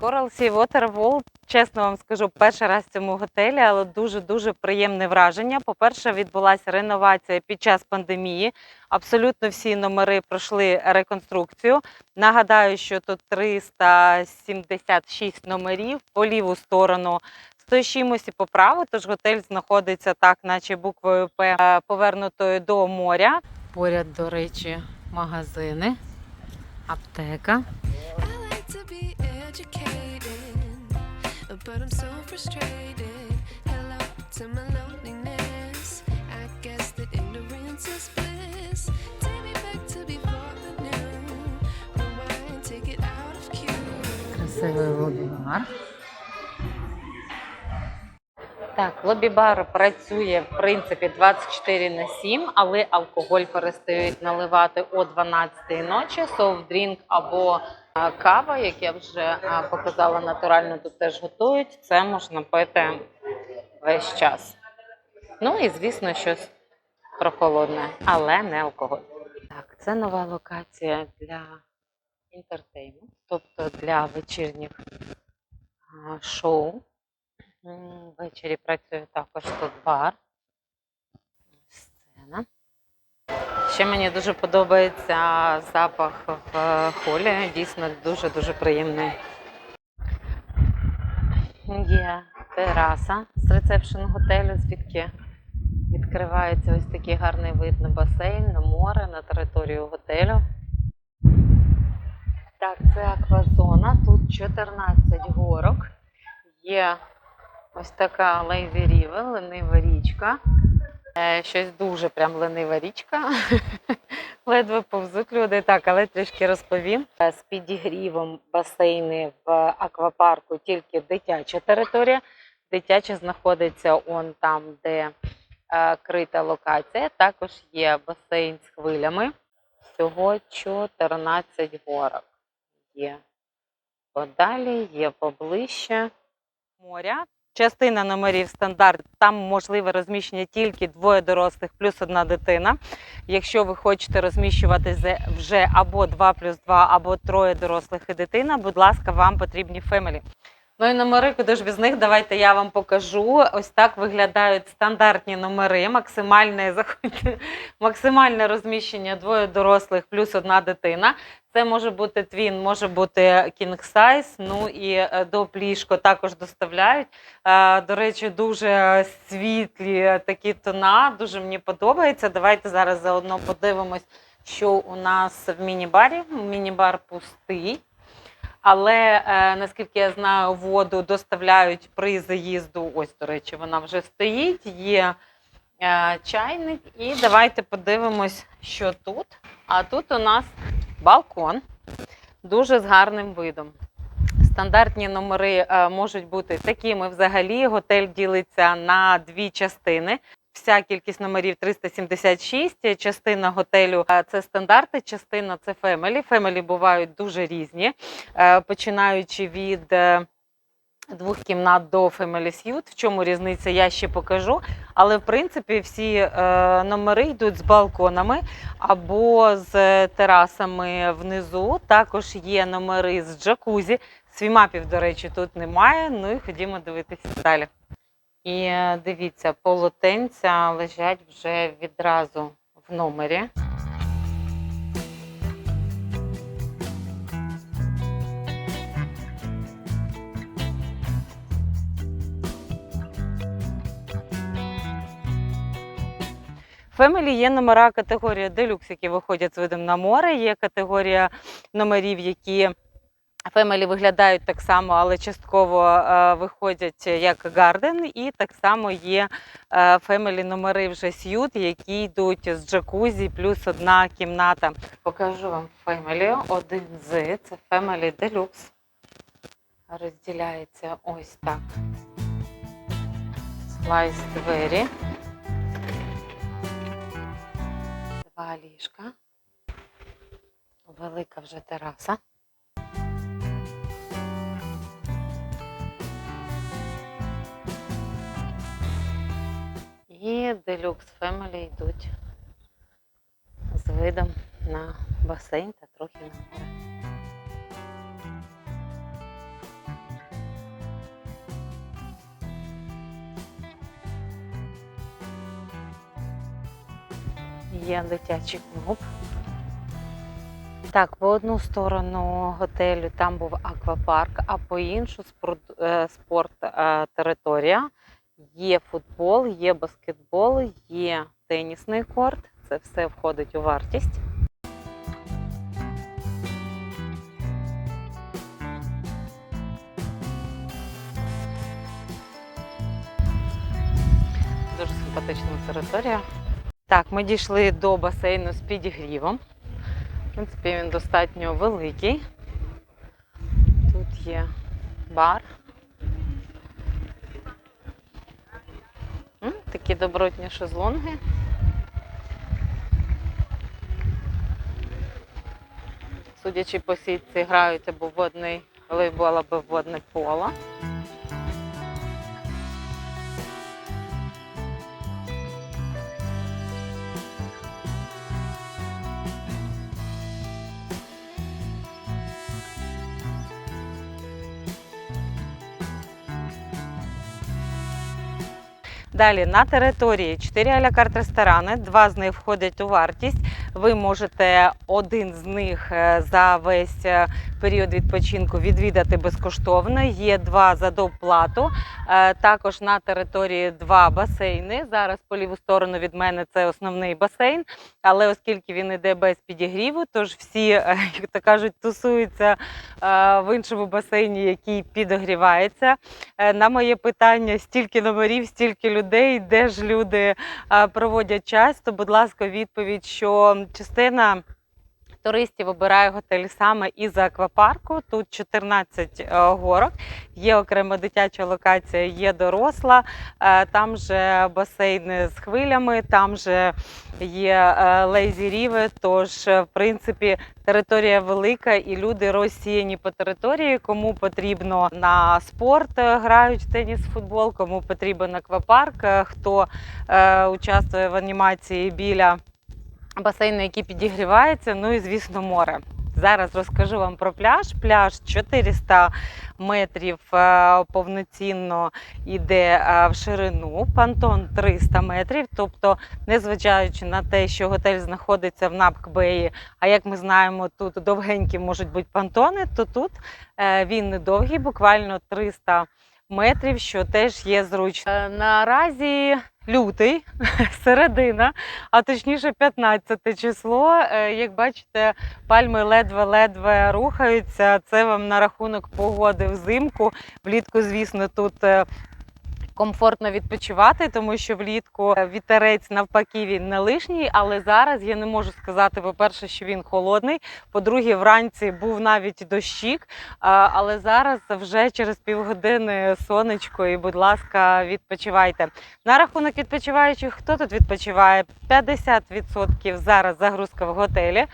Coral Sea Water World, чесно вам скажу, перший раз в цьому готелі, але дуже-дуже приємне враження. По-перше, відбулася реновація під час пандемії. Абсолютно всі номери пройшли реконструкцію. Нагадаю, що тут 376 номерів по ліву сторону. 100 з чимось і по праву, тож готель знаходиться так, наче буквою П е, повернутою до моря. Поряд, до речі, магазини, аптека. But I'm so frustrated. Hello to my loneliness. I guess that ignorance is bliss. Take me back to before the new. Rewind, take it out of cue. Красивий лобі-бар. Так, лобі-бар працює в принципі 24 на 7, але алкоголь перестають наливати о 12 ночі. Софт-дрінк або кава, як я вже показала, натурально тут теж готують. Це можна пити весь час. Ну і звісно, щось прохолодне, але не алкоголь. Так, це нова локація для інтертейменту, тобто для вечірніх шоу. Ввечері працює також тут бар. Сцена. Ще мені дуже подобається запах в холі. Дійсно дуже-дуже приємний. Є тераса з ресепшн готелю, звідки відкривається ось такий гарний вид на басейн, на море, на територію готелю. Так, це аквазона. Тут 14 горок. Є ось така лейзі рівен, ленива річка. Е, Щось дуже прям ленива річка. Ледве повзуть люди. Так, але трішки розповім. Е, З підігрівом басейни в аквапарку тільки дитяча територія. Дитяча знаходиться он там, де е, крита локація. Також є басейн з хвилями. Всього 14 горок є подалі, є поближче. Моря. Частина номерів стандарт, там можливе розміщення тільки двоє дорослих плюс одна дитина. Якщо ви хочете розміщувати вже або 2 плюс 2, або троє дорослих і дитина, будь ласка, вам потрібні фемелі. Ну і номери, куди ж без них, давайте я вам покажу. Ось так виглядають стандартні номери, максимальне, максимальне розміщення двоє дорослих плюс одна дитина. Це може бути твін, може бути king size, ну і е, до пліжко також доставляють. Е, До речі, дуже світлі такі тона, дуже мені подобається. Давайте зараз заодно подивимось, що у нас в міні-барі. Міні-бар пустий. Але е, наскільки я знаю, воду доставляють при заїзду. Ось, до речі, вона вже стоїть. Є е, чайник. І давайте подивимось, що тут. А тут у нас балкон дуже з гарним видом. Стандартні номери е, можуть бути такими. Взагалі, готель ділиться на дві частини. Вся кількість номерів 376. Частина готелю е, це стандарти, частина це фемелі. Фемелі бувають дуже різні, е, починаючи від е, двох кімнат до Family Suite. В чому різниця, я ще покажу. Але в принципі всі е, номери йдуть з балконами або з терасами внизу. Також є номери з джакузі. Свімапів, до речі, тут немає. Ну і ходімо дивитися далі. І е, дивіться, полотенця лежать вже відразу в номері. Фемелі є номера категорія делюкс, які виходять з видом на море. Є категорія номерів, які Фемелі виглядають так само, але частково е, виходять як гарден. І так само є фемелі номери вже сьют, які йдуть з джакузі, плюс одна кімната. Покажу вам фемелі. Один з це фемелі делюкс. Розділяється ось так. Слайс двері. Два ліжка. Велика вже тераса. І делюкс Family йдуть з видом на басейн та трохи на море. Є дитячий клуб. Так, в одну сторону готелю там був аквапарк, а по іншу спорт е, е, територія. Є футбол, є баскетбол, є тенісний корт. Це все входить у вартість. Дуже симпатична територія. Так, ми дійшли до басейну з підігрівом. В принципі, він достатньо великий. Тут є бар. Такі добротні шезлонги. Судячи по сітці, грають або водний волейбол, або водне поло. Далі на території 4 а-ля карт ресторани, два з них входять у вартість. Ви можете один з них е, за весь е, період відпочинку відвідати безкоштовно. Є два за доплату. Е, Також на території два басейни. Зараз по ліву сторону від мене це основний басейн. Але оскільки він іде без підігріву, тож всі, як то кажуть, тусуються в іншому басейні, який підогрівається. На моє питання, стільки номерів, стільки людей, де ж люди проводять час, то, будь ласка, відповідь, що частина. Туристів обирає готель саме із аквапарку. Тут 14 е, горок, є окрема дитяча локація, є доросла. Е, Там же басейни з хвилями, там же є лейзі ріви. Тож, е, в принципі, територія велика і люди розсіяні по території. Кому потрібно на спорт е, грають теніс, футбол, кому потрібен аквапарк, е, хто е, участвує в анімації біля басейну, який підігрівається, ну і звісно, море. Зараз розкажу вам про пляж. Пляж 400 метрів е, повноцінно йде е, в ширину, пантон 300 метрів. Тобто, незважаючи на те, що готель знаходиться в Напкбеї, а як ми знаємо, тут довгенькі можуть бути пантони, то тут е, він не довгий, буквально 300 метрів, що теж є зручно. Е, Наразі лютий, середина, а точніше 15 число. Е, Як бачите, пальми ледве-ледве рухаються. Це вам на рахунок погоди взимку. Влітку, звісно, тут. Е, Комфортно відпочивати, тому що влітку е, вітерець навпаки він не лишній. Але зараз я не можу сказати, по-перше, що він холодний. По-друге, вранці був навіть дощик. Але зараз вже через півгодини сонечко, і, будь ласка, відпочивайте. На рахунок відпочиваючих, хто тут відпочиває? 50% зараз загрузка в готелі.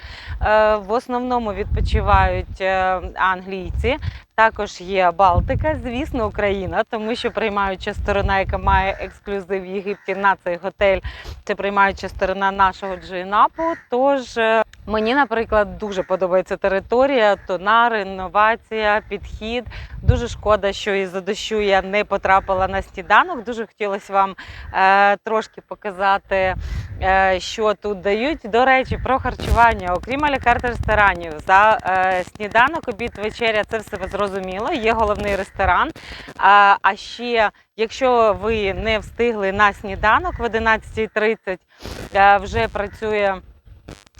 Е, В основному відпочивають е, англійці. Також є Балтика, звісно, Україна, тому що приймаюча сторона, яка має ексклюзив в Єгипті на цей готель, це приймаюча сторона нашого джинапу. Тож е, мені, наприклад, дуже подобається територія, тонар, інновація, підхід. Дуже шкода, що із-за дощу я не потрапила на сніданок. Дуже хотілося вам е, трошки показати, е, що тут дають. До речі, про харчування, окрім алікарт ресторанів, за е, сніданок, обід, вечеря, це все зрозуміло. Є головний ресторан. А, а ще, якщо ви не встигли на сніданок в 11.30, е, вже працює.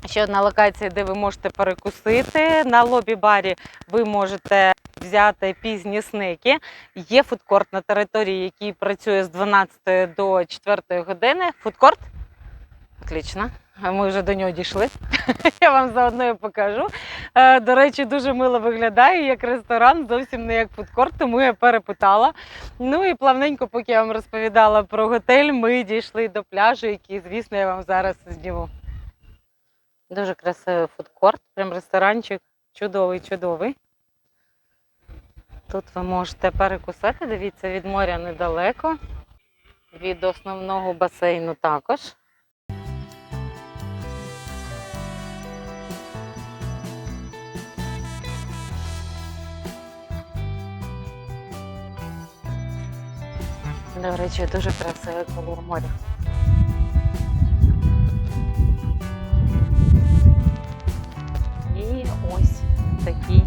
Ще одна локація, де ви можете перекусити. На лобі-барі ви можете взяти пізні снеки. Є фудкорт на території, який працює з 12 до 4 години. Фудкорт? Отлично. Ми вже до нього дійшли. Я вам заодно і покажу. Е, До речі, дуже мило виглядає як ресторан, зовсім не як фудкорт, тому я перепитала. Ну і плавненько, поки я вам розповідала про готель, ми дійшли до пляжу, який, звісно, я вам зараз зніму. Дуже красивий фудкорт, прям ресторанчик чудовий, чудовий. Тут ви можете перекусити, дивіться, від моря недалеко, від основного басейну також. До речі, дуже красивий колір моря. І ось такий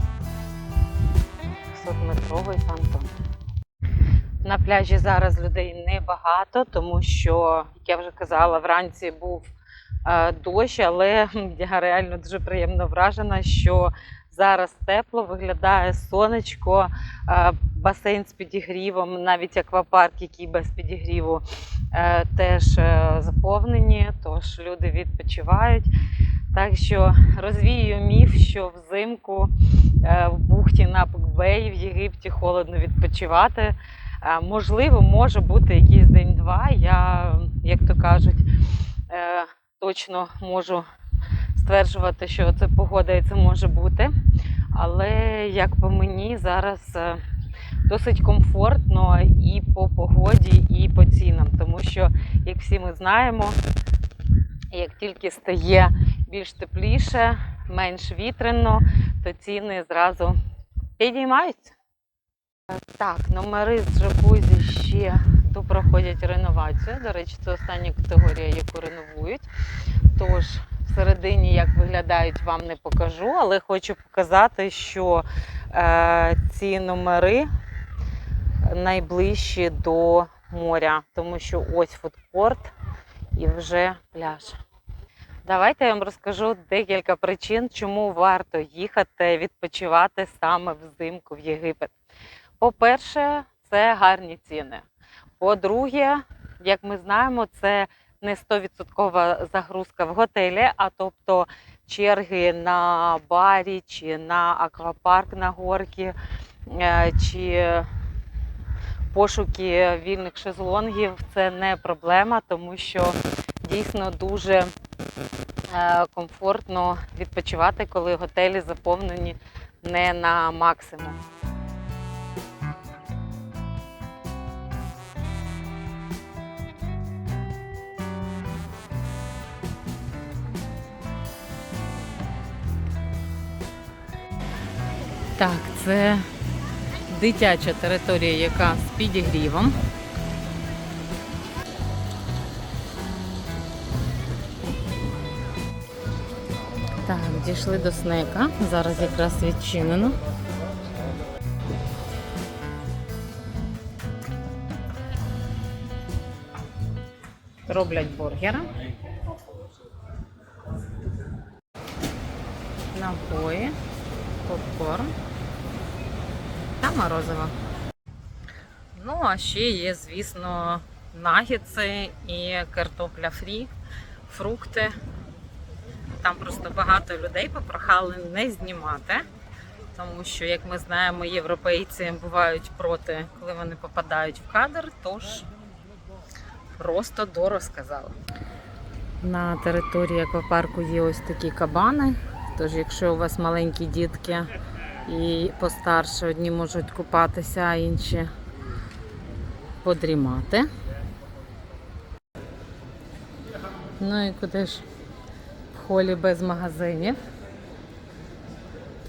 100-метровий фантом. На пляжі зараз людей небагато, тому що, як я вже казала, вранці був е, дощ, але я реально дуже приємно вражена, що зараз тепло, виглядає сонечко, е, басейн з підігрівом, навіть аквапарк, який без підігріву, е, теж е, заповнені, тож люди відпочивають. Так що розвію міф, що взимку в бухті на Бей в Єгипті холодно відпочивати. Можливо, може бути якийсь день-два. Я, як то кажуть, точно можу стверджувати, що це погода і це може бути. Але як по мені, зараз е, досить комфортно і по погоді, і по цінам. Тому що, як всі ми знаємо, як тільки стає більш тепліше, менш вітряно, то ціни зразу підіймаються. Так, номери з джакузі ще допроходять реновацію. До речі, це остання категорія, яку реновують. Тож всередині, як виглядають, вам не покажу, але хочу показати, що е, ці номери найближчі до моря, тому що ось фудкорт і вже пляж. Давайте я вам розкажу декілька причин, чому варто їхати відпочивати саме взимку в Єгипет. По-перше, це гарні ціни. По-друге, як ми знаємо, це не 100% загрузка в готелі, а тобто черги на барі чи на аквапарк на горки, е, чи пошуки вільних шезлонгів це не проблема, тому що дійсно дуже е, комфортно відпочивати, коли готелі заповнені не на максимум. Так, це дитяча територія, яка з підігрівом. Так, дійшли до снека. Зараз якраз відчинено. Роблять бургери. Та морозиво. Ну, а ще є, звісно, нагетси і картопля фрі, фрукти. Там просто багато людей попрохали не знімати, тому що, як ми знаємо, європейці бувають проти, коли вони попадають в кадр, тож просто дорозказали. На території аквапарку є ось такі кабани. Тож, якщо у вас маленькі дітки і постарше, одні можуть купатися, а інші подрімати. Ну і куди ж в холі без магазинів.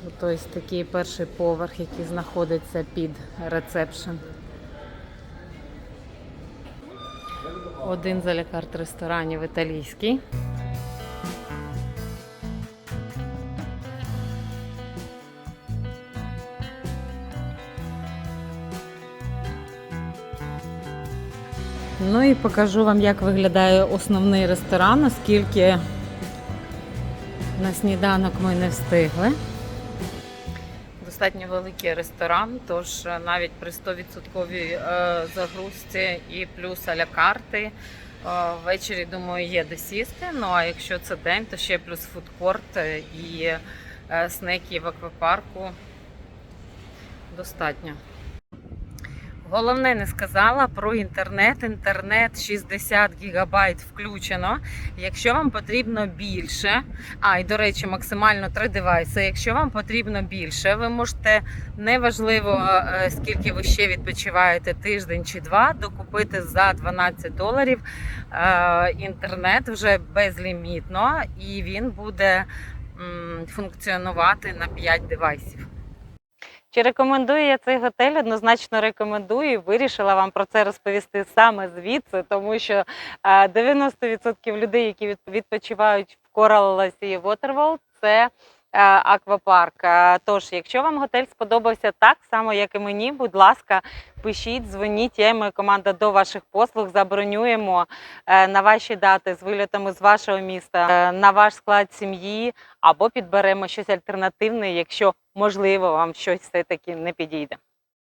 Тут ось такий перший поверх, який знаходиться під рецепшн. Один з алякарт ресторанів італійський. Ну і покажу вам, як виглядає основний ресторан, оскільки на сніданок ми не встигли. Достатньо великий ресторан, тож е, навіть при 100% е, загрузці і плюс аля карти. е, Ввечері, думаю, є де сісти. Ну а якщо це день, то ще плюс фудкорт і снеки в аквапарку достатньо. Головне не сказала про інтернет. Інтернет 60 гігабайт включено. Якщо вам потрібно більше, а і до речі, максимально три девайси. Якщо вам потрібно більше, ви можете неважливо е, скільки ви ще відпочиваєте тиждень чи два, докупити за 12 доларів е, інтернет вже безлімітно, і він буде функціонувати на 5 девайсів. Чи рекомендую я цей готель? Однозначно рекомендую. і Вирішила вам про це розповісти саме звідси, тому що е, 90% людей, які відпочивають в Coral Sea Waterworld, це аквапарк. Е, Тож, якщо вам готель сподобався так само, як і мені, будь ласка, пишіть, дзвоніть. Я і моя команда до ваших послуг забронюємо е, на ваші дати з вильотами з вашого міста, е, на ваш склад сім'ї або підберемо щось альтернативне, якщо можливо вам щось все таки не підійде.